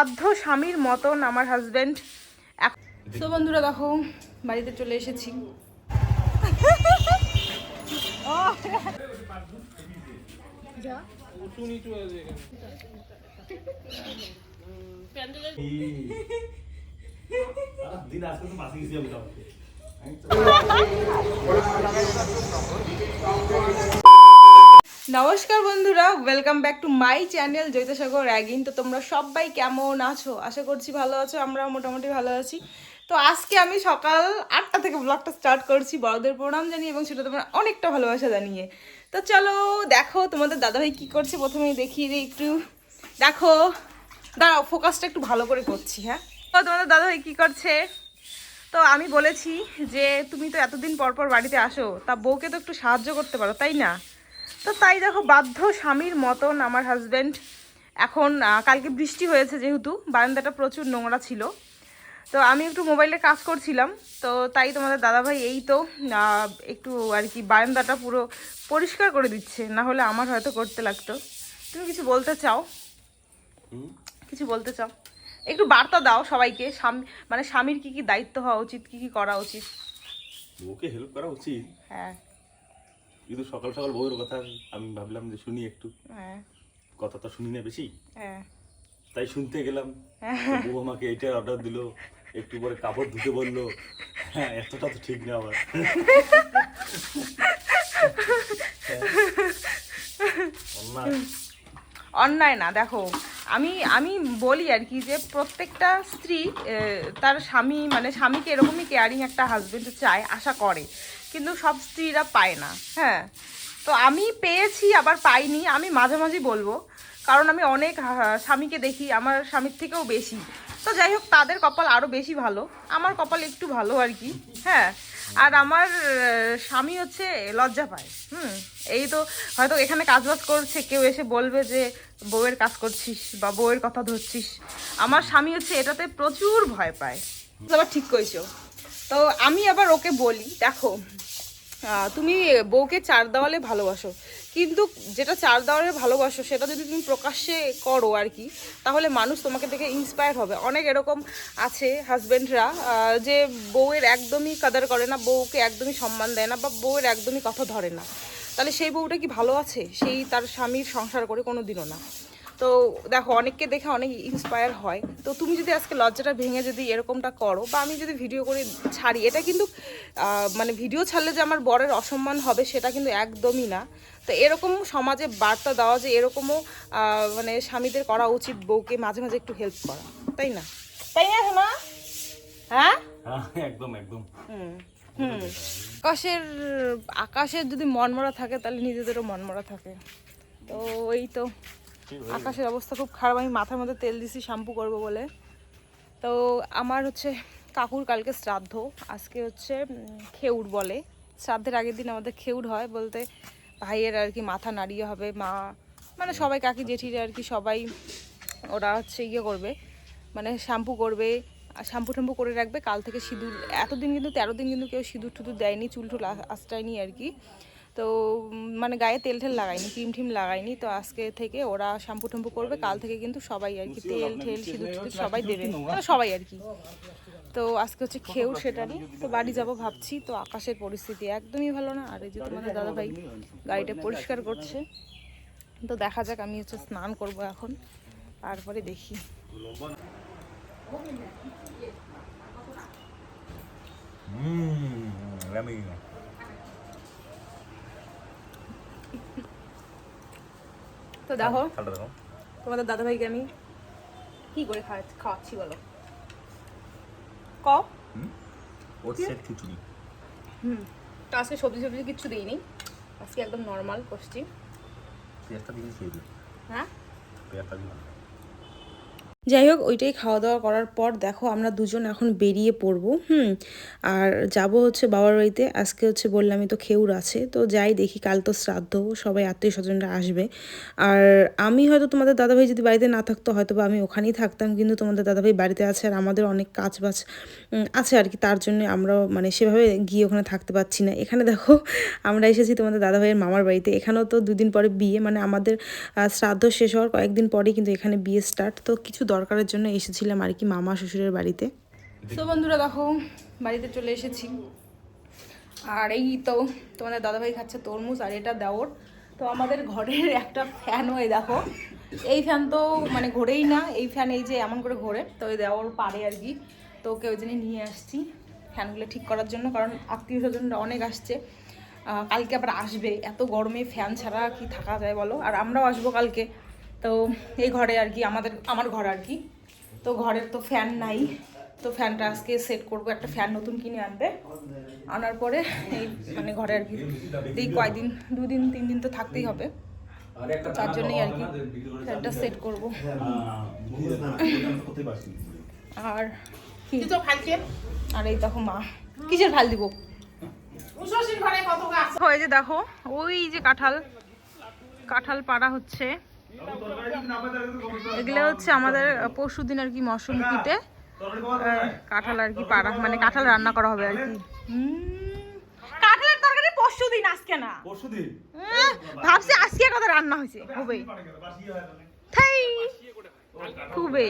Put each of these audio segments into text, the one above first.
বাধ্য স্বামীর মতন আমার হাজবেন্ড তো বন্ধুরা দেখো বাড়িতে চলে এসেছি দিন আজকে তো। নমস্কার বন্ধুরা welcome back to my channel Jaitsagar র্যাগিন তো তোমরা সবাই কেমন আছো? আশা করছি ভালো আছো আমরা মোটামুটি ভালো আছি। তো আজকে আমি সকাল আটটা থেকে ব্লগটা স্টার্ট করছি, বড়দের প্রণাম জানিয়ে এবং সেটা তোমরা অনেকটা ভালোবাসা জানিয়ে। তো চলো, দেখো তোমাদের দাদাভাই কি করছে প্রথমে দেখিয়ে দিই একটু। দেখো, দাঁড়াও ফোকাসটা একটু ভালো করে করছি হ্যাঁ? তো তোমাদের দাদাভাই কি করছে? তো আমি বলেছি যে, তুমি তো এতদিন পর পর বাড়িতে আসো, তা বউকে তো একটু সাহায্য করতে পারো, তাই না? তো তাই দেখো বাধ্য স্বামীর মতন আমার হাজব্যান্ড এখন কালকে বৃষ্টি হয়েছে যেহেতু বারান্দাটা প্রচুর নোংরা ছিল। তো আমি একটু মোবাইলে কাজ করছিলাম তো তাই তোমাদের দাদাভাই এই তো একটু আর কি বারান্দাটা পুরো পরিষ্কার করে দিচ্ছে না হলে আমার হয়তো করতে লাগতো। তুমি কিছু বলতে চাও? কিছু বলতে চাও? একটু বার্তা দাও সবাইকে স্বামী মানে স্বামীর কি কি দায়িত্ব হওয়া উচিত কি কি করা উচিত? বউকে হেল্প করা উচিত। হ্যাঁ। কিন্তু সকাল সকাল বউয়ের কথা আমি ভাবলাম যে শুনি একটু। হ্যাঁ। কথা তো শুনি না বেশি। হ্যাঁ। তাই শুনতে গেলাম। বউ আমাকে এটা অর্ডার দিলো একটু পরে কাপড় ধুতে বলল হ্যাঁ এতটা তো ঠিক না আবার। অন্যায় না দেখো। আমি আমি বলি আর কি যে প্রত্যেকটা স্ত্রী তার স্বামী মানে স্বামীকে এরকমই কেয়ারিং একটা হাজবেন্ড চায়, আশা করে। কিন্তু সব স্ত্রীরা পায় না হ্যাঁ। তো আমি পেয়েছি, আবার পাইনি, আমি মাঝে মাঝে বলব। কারণ আমি অনেক স্বামীকে দেখি, আমার স্বামীর থেকেও বেশি। তো যাই হোক, তাদের কপাল আরও বেশি ভালো, আমার কপাল একটু ভালো আর কি হ্যাঁ। আর আমার স্বামী হচ্ছে লজ্জা পায়। হুম, এই তো হয়তো এখানে কাজ বাজ করছে, কেউ এসে বলবে যে, বউয়ের কাজ করছিস বা বউয়ের কথা ধরছিস। আমার স্বামী হচ্ছে এটাতে প্রচুর ভয় পায়। আবার ঠিক কইছো। তো আমি আবার ওকে বলি, দেখো তুমি বউকে চার দেওয়ালে ভালোবাসো। কিন্তু যেটা চার দেওয়ারের ভালোবাসো, সেটা যদি তুমি প্রকাশ্যে করো আর কি, তাহলে মানুষ তোমাকে দেখে ইন্সপায়ার হবে। অনেক এরকম আছে হাজব্যান্ডরা যে বউয়ের একদমই কাদার করে না, বউকে একদমই সম্মান দেয় না বা বউয়ের একদমই কথা ধরে না। তাহলে সেই বউটা কি ভালো আছে? সেই তার স্বামীর সংসার করে কোনো দিনও না। তো দেখো অনেককে দেখে অনেক ইন্সপায়ার হয়। তো তুমি যদি আজকে লজ্জাটা ভেঙে যদি এরকমটা করো বা আমি যদি ভিডিও করে ছাড়ি এটা কিন্তু মানে ভিডিও ছাড়লে যে আমার বরের অসম্মান হবে সেটা কিন্তু একদমই না। তো এরকম সমাজে বার্তা দেওয়া যে এরকমও মানে স্বামীদের করা উচিত বউকে মাঝে মাঝে একটু হেল্প করা তাই না? তাই না হ্যাঁ? হ্যাঁ একদম একদম। হুম হুম। আকাশের আকাশের যদি মনমরা থাকে তাহলে নিজেদেরও মনমরা থাকে। তো ওই তো। আকাশের অবস্থা খুব খারাপ, আমি মাথার মধ্যে তেল দিছি, শ্যাম্পু করব বলে। তো আমার হচ্ছে কাকুর কালকে শ্রাদ্ধ, আজকে হচ্ছে খেউর বলে। শ্রাদ্ধের আগের দিন আমাদের খেউর হয় বলতে ভাইয়ের আর কি মাথা নাড়িয়ে হবে, মা মানে সবাই কাকি জেঠিরা আর কি সবাই ওরা হচ্ছে ইয়ে করবে মানে শ্যাম্পু করবে, আর শ্যাম্পু ট্যাম্পু করে রাখবে। কাল থেকে সিঁদুর, এতদিন কিন্তু তেরো দিন কিন্তু কেউ সিঁদুর টুদুর দেয়নি, চুল টুল আঁচড়ায়নি আর কি। তো মানে গায়ে তেল ঠেল লাগায়নি ক্রিম টিম লাগাইনি। তো আজকে থেকে ওরা শ্যাম্পু ট্যাম্পু করবে কাল থেকে কিন্তু সবাই আর কি তেল ঠেল সিঁদুর টুদুর সবাই দেবে। সবাই আর কি। তো আজকে হচ্ছে খেউ সেটারই তো বাড়ি যাব ভাবছি তো আকাশের পরিস্থিতি একদমই ভালো না। আর এই যে তোমাদের দাদাভাই গাড়িটা পরিষ্কার করছে। তো দেখা যাক আমি হচ্ছে স্নান করব এখন তারপরে দেখি। হুম আমি তো দেখো খালটা দেখো। তোমাদের দাদাভাইকে আমি কি করে খাওয়া- খাওয়াচ্ছি বলো? ক? খিচুড়ি। হুম। তো আজকে সবজি সবজি কিচ্ছু দিইনি। আজকে একদম নর্মাল করছি পেঁয়াজটা দিয়ে হ্যাঁ? পেঁয়াজটা দিয়ে যাই হোক, ওইটাই খাওয়া দাওয়া করার পর দেখো আমরা দুজন এখন বেরিয়ে পড়ব, হুম? আর যাব হচ্ছে বাবার বাড়িতে, আজকে হচ্ছে বললামই তো খেউর আছে, তো যাই দেখি কাল তো শ্রাদ্ধ, সবাই আত্মীয় স্বজনরা আসবে। আর আমি হয়তো তোমাদের দাদাভাই যদি বাড়িতে না থাকতো হয়তো বা আমি ওখানেই থাকতাম, কিন্তু তোমাদের দাদাভাই বাড়িতে আছে আর আমাদের অনেক কাজ বাজ আছে আর কি, তার জন্য আমরাও মানে সেভাবে গিয়ে ওখানে থাকতে পারছি না। এখানে দেখো, আমরা এসেছি তোমাদের দাদাভাইয়ের মামার বাড়িতে, এখানেও তো দুদিন পরে বিয়ে মানে আমাদের শ্রাদ্ধ শেষ হওয়ার কয়েকদিন পরেই কিন্তু এখানে বিয়ে স্টার্ট তো কিছু দরকারের জন্য এসেছিলাম আর কি মামা শ্বশুরের বাড়িতে। তো বন্ধুরা দেখো, বাড়িতে চলে এসেছি। আর এই তো তোমাদের দাদাভাই খাচ্ছে তরমুজ আর এটা দেওর। তো আমাদের ঘরের একটা ফ্যান হয়ে দেখো। এই ফ্যান তো মানে ঘোরেই না, এই ফ্যান এই যে এমন করে ঘোরে, তো ওই দেওর পারে আর কি। তো ওকে ওই জন্য নিয়ে আসছি ফ্যানগুলো ঠিক করার জন্য, কারণ আত্মীয় স্বজনরা অনেক আসছে। কালকে আবার আসবে, এত গরমে ফ্যান ছাড়া কি থাকা যায় বলো? আর আমরাও আসব কালকে। তো এই ঘরে আর কি আমাদের আমার ঘর আর কি। তো ঘরের তো ফ্যান নাই। তো ফ্যানটা আজকে সেট করব। একটা ফ্যান নতুন কিনে আনবে। আনার পরে এই মানে ঘরে আর কি। এই কয়দিন দুদিন তিন দিন তো থাকতেই হবে। তার জন্যই আর কি ফ্যানটা সেট করব। আর কি? আর এই দেখো মা। কিসের ভালো দিব? ওই যে দেখো ওই যে কাঁঠাল। কাঁঠাল পাড়া হচ্ছে। এগুলো হচ্ছে আমাদের পরশু দিন আর কি মশরুম কুটে। কাঁঠাল আর কি পাড়া মানে কাঁঠাল রান্না করা হবে আর কি। কাঁঠালের তরকারি পরশু দিন আজকে না। ভাবছি আজকে কথা রান্না হয়েছে হবে থাই খুবে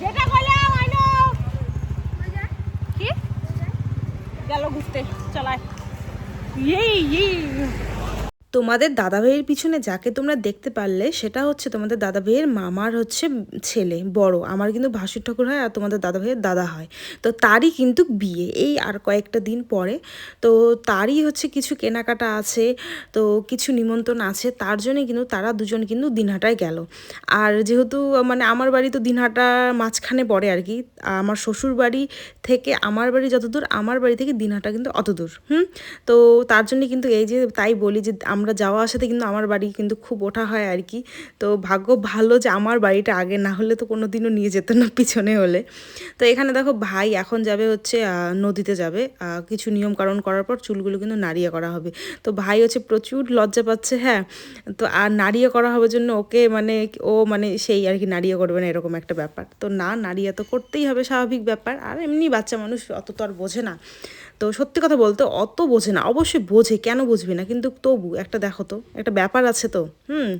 যেটা বললাম কি? গেল ঘুরতে চলায় এই এই তোমাদের দাদাভাইয়ের পিছনে যাকে তোমরা দেখতে পারলে, সেটা হচ্ছে তোমাদের দাদাভাইয়ের মামার হচ্ছে ছেলে, বড়। আমার কিন্তু ভাসুর ঠাকুর হয় আর তোমাদের দাদাভাইয়ের দাদা হয়। তো তারই কিন্তু বিয়ে এই আর কয়েকটা দিন পরে। তো তারই হচ্ছে কিছু কেনাকাটা আছে, তো কিছু নিমন্ত্রণ আছে। তার জন্যই কিন্তু তারা দুজন কিন্তু দিনহাটায় গেল। আর যেহেতু মানে আমার বাড়ি তো দিনহাটার মাঝখানে পড়ে আর কি, আমার শ্বশুর বাড়ি থেকে আমার বাড়ি যতদূর, আমার বাড়ি থেকে দিনহাটা কিন্তু অত দূর হুম? তো তার জন্য কিন্তু এই যে তাই বলি যে আমরা যাওয়া আসাতে কিন্তু আমার বাড়ি কিন্তু খুব ওঠা হয় আর কি। তো ভাগ্য ভালো যে আমার বাড়িটা আগে, না হলে তো কোনো দিনও নিয়ে যেত না পিছনে হলে। তো এখানে দেখো ভাই এখন যাবে হচ্ছে নদীতে যাবে। কিছু নিয়মকানুন করার পর চুলগুলো কিন্তু নাড়িয়ে করা হবে। তো ভাই হচ্ছে প্রচুর লজ্জা পাচ্ছে হ্যাঁ। তো আর নাড়িয়ে করা হবে জন্য ওকে মানে ও মানে সেই আর কি, নাড়িয়ে করবে না, এরকম একটা ব্যাপার। তো না, নাড়িয়ে তো করতেই হবে, স্বাভাবিক ব্যাপার। আর এমনি বাচ্চা মানুষ অত তো আর বোঝে না। তো সত্যি কথা বলতে অত বোঝে না। অবশ্যই বোঝে, কেন বুঝবি না? কিন্তু তবু একটা দেখো তো, একটা ব্যাপার আছে তো, হুম?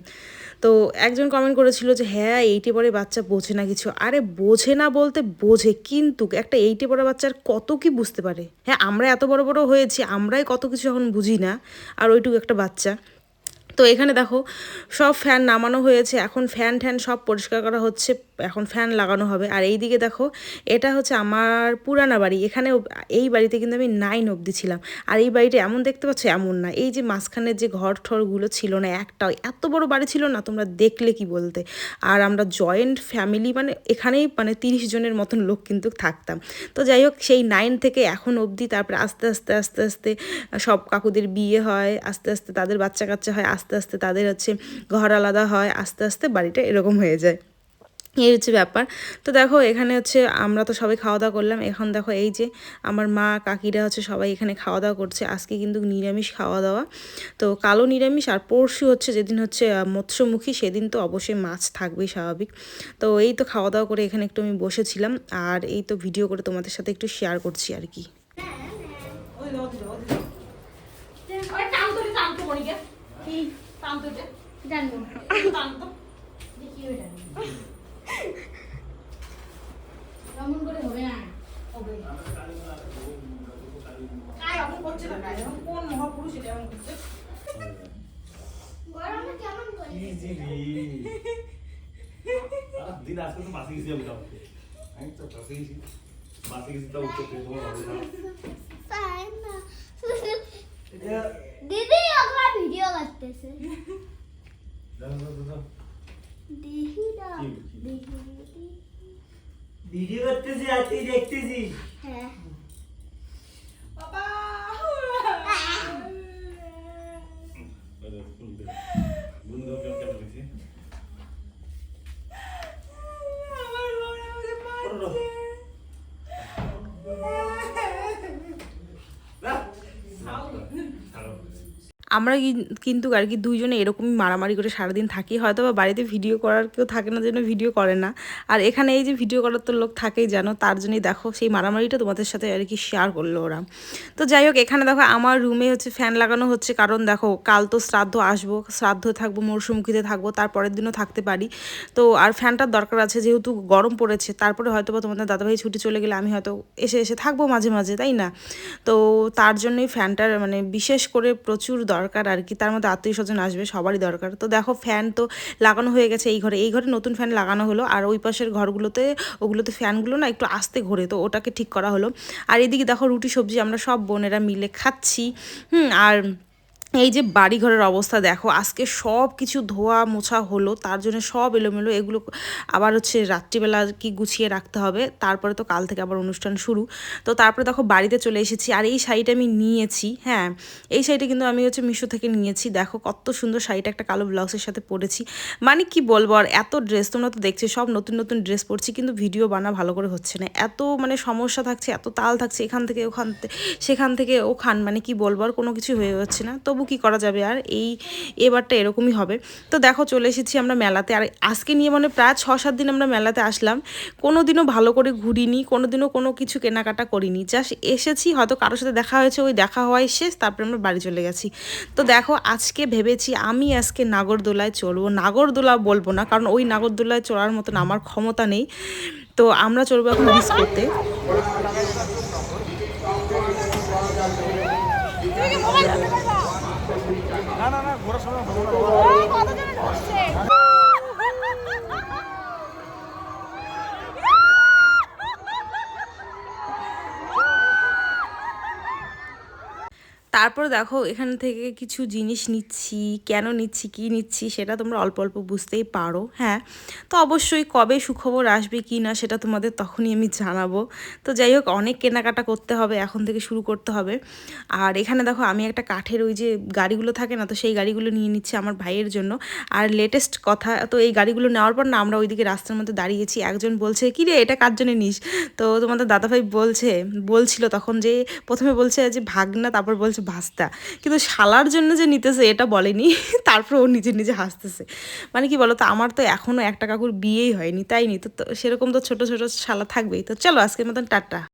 তো একজন কমেন্ট করেছিল যে হ্যাঁ এইটে পরে বাচ্চা বোঝে না কিছু। আরে বোঝে না বলতে বোঝে, কিন্তু একটা এইটে পরে বাচ্চার কত কি বুঝতে পারে? হ্যাঁ আমরা এত বড় বড় হয়েছি, আমরাই কত কিছু এখন বুঝি না, আর ওইটুকু একটা বাচ্চা। তো এখানে দেখো, সব ফ্যান নামানো হয়েছে, এখন ফ্যান ট্যান সব পরিষ্কার করা হচ্ছে। এখন ফ্যান লাগানো হবে। আর এই দিকে দেখো, এটা হচ্ছে আমার পুরানা বাড়ি। এখানে এই বাড়িতে কিন্তু আমি নাইন অবধি ছিলাম। আর এই বাড়িটা এমন দেখতে পাচ্ছ, এমন না। এই যে মাঝখানের যে ঘর ঠরগুলো ছিল না একটাও এত বড় বাড়ি ছিল না, তোমরা দেখলে কি বলতে। আর আমরা জয়েন্ট ফ্যামিলি মানে এখানেই মানে তিরিশ জনের মতন লোক কিন্তু থাকতাম। তো যাই হোক, সেই নাইন থেকে এখন অবধি তারপরে আস্তে আস্তে আস্তে আস্তে সব কাকুদের বিয়ে হয়, আস্তে আস্তে তাদের বাচ্চা কাচ্চা হয়, আস্তে আস্তে তাদের হচ্ছে ঘর আলাদা হয়, আস্তে আস্তে বাড়িটা এরকম হয়ে যায়। এই হচ্ছে ব্যাপার। তো দেখো, এখানে হচ্ছে আমরা তো সবাই খাওয়া দাওয়া করলাম। এখন দেখো এই যে আমার মা, কাকিরা হচ্ছে সবাই এখানে খাওয়া দাওয়া করছে। আজকে কিন্তু নিরামিষ খাওয়া দাওয়া তো কালো নিরামিষ আর পরশু হচ্ছে যেদিন হচ্ছে মৎস্যমুখী, সেদিন তো অবশ্যই মাছ থাকবেই স্বাভাবিক। তো এই তো খাওয়া দাওয়া করে এখানে একটু আমি বসেছিলাম। আর এই তো ভিডিও করে তোমাদের সাথে একটু শেয়ার করছি আর কি। জানব। কেমন করে হবে না। গরমে কেমন করে দিন আজকে তো মাসে গেছি আমি তাও আমি তো মাসে গেছি। মাসে গেছি তাও থেকে তোমার না? না দিদি আমার ভিডিও করতেছে। দাও দাও দাও, দাও দেখি না কি, কি? দেখি দেখি। ভিডিও করতেছি আর তুই দেখতেছিস হ্যাঁ দাও, ফুল দে। বন্ধু কেমন কেমন লাগছে? করো, করো। না? ছাড়ো। আমরা কিন্তু আর কি দুইজনে এরকমই মারামারি করে সারাদিন থাকি। হয়তো বা বাড়িতে ভিডিও করার কেউ থাকে না জন্য ভিডিও করে না। আর এখানে এই যে ভিডিও করার তো লোক থাকেই জানো তার জন্যই দেখো সেই মারামারিটা তোমাদের সাথে আর কি শেয়ার করল ওরা। তো যাই হোক, এখানে দেখো আমার রুমে হচ্ছে ফ্যান লাগানো হচ্ছে, কারণ দেখো কাল তো শ্রাদ্ধ আসব, শ্রাদ্ধ থাকব, মরশুমুখীতে থাকব তারপরের দিনও থাকতে পারি। তো আর ফ্যানটার দরকার আছে, যেহেতু গরম পড়েছে, তারপরে হয়তো বা তোমাদের দাদাভাই ছুটি চলে গেলে আমি হয়তো এসে এসে থাকব মাঝে মাঝে, তাই না? তো তার জন্যই ফ্যানটার মানে বিশেষ করে প্রচুর দরকার। আর কি, তার মধ্যে আত্মীয় স্বজন আসবে, সবারই দরকার। তো দেখো ফ্যান তো লাগানো হয়ে গেছে এই ঘরে এই ঘরে নতুন ফ্যান লাগানো হলো আর ওই পাশের ঘরগুলোতে, ওগুলোতে ফ্যানগুলো না একটু আস্তে ঘোরে, তো ওটাকে ঠিক করা হলো। আর এদিকে দেখো রুটি, সবজি আমরা সব বোনেরা মিলে খাচ্ছি। হুম, আর এই যে বাড়িঘরের অবস্থা দেখো, আজকে সব কিছু ধোয়া মোছা হলো, তার জন্য সব এলোমেলো, এগুলো আবার হচ্ছে রাত্রিবেলা কি গুছিয়ে রাখতে হবে, তারপরে তো কাল থেকে আবার অনুষ্ঠান শুরু। তো তারপরে দেখো বাড়িতে চলে এসেছি, আর এই শাড়িটা আমি নিয়েছি হ্যাঁ এই শাড়িটা কিন্তু আমি হচ্ছে মিশো থেকে নিয়েছি, দেখো কত সুন্দর শাড়িটা, একটা কালো ব্লাউজের সাথে পরেছি। মানে কি বলব, আর এত ড্রেস তোমরা তো দেখছ, সব নতুন নতুন ড্রেস পরছি, কিন্তু ভিডিও বানা ভালো করে হচ্ছে না। এত মানে সমস্যা থাকছে, এত তাল থাকছে, এখান থেকে ওখান সেখান থেকে ওখান মানে কি বলব, আর কোনো কিছু হয়ে যাচ্ছে না। তবু কি করা যাবে আর এই এবারটা এরকমই হবে। তো দেখো চলে এসেছি আমরা মেলাতে। আর আজকে নিয়ে মানে প্রায় ছ সাত দিন আমরা মেলাতে আসলাম। কোনো দিনও ভালো করে ঘুরিনি কোনো দিনও কোনো কিছু কেনাকাটা করিনি। জাস্ট এসেছি, হয়তো কারোর সাথে দেখা হয়েছে, ওই দেখা হওয়াই শেষ, তারপরে আমরা বাড়ি চলে গেছি। তো দেখো আজকে ভেবেছি আমি আজকে নাগরদোলায় চড়বো। নাগরদোলা বলব না, কারণ ওই নাগরদোলায় চড়ার মতন আমার ক্ষমতা নেই। তো আমরা চলবো এখন 어, তারপর দেখো এখান থেকে কিছু জিনিস নিচ্ছি, কেন নিচ্ছি, কি নিচ্ছি সেটা তোমরা অল্প অল্প বুঝতেই পারো হ্যাঁ? তো অবশ্যই কবে সুখবর আসবে কি না সেটা তোমাদের তখনই আমি জানাব। তো যাই হোক, অনেক কেনাকাটা করতে হবে, এখন থেকে শুরু করতে হবে। আর এখানে দেখো আমি একটা কাঠের ওই যে গাড়িগুলো থাকে না, তো সেই গাড়িগুলো নিয়ে নিচ্ছি আমার ভাইয়ের জন্য। আর লেটেস্ট কথা, তো এই গাড়িগুলো নেওয়ার পর না আমরা ওইদিকে রাস্তার মধ্যে দাঁড়িয়েছি, একজন বলছে, কি রে, এটা কার জন্য নিস? তো তোমাদের দাদাভাই বলছে, বলছিল তখন যে প্রথমে বলছে যে ভাগনা, তারপর বলছে ভাস্তা। কিন্তু শালার জন্য যে নিতেছে, এটা বলেনি, তারপর ও নিজে নিজে হাসতেছে। মানে কি বলো তো আমার তো এখনও একটা কাকুর বিয়েই হয়নি, তাই নি? তো সেরকম তো ছোট ছোট শালা থাকবেই। তো চলো, আজকের মতন টাটা।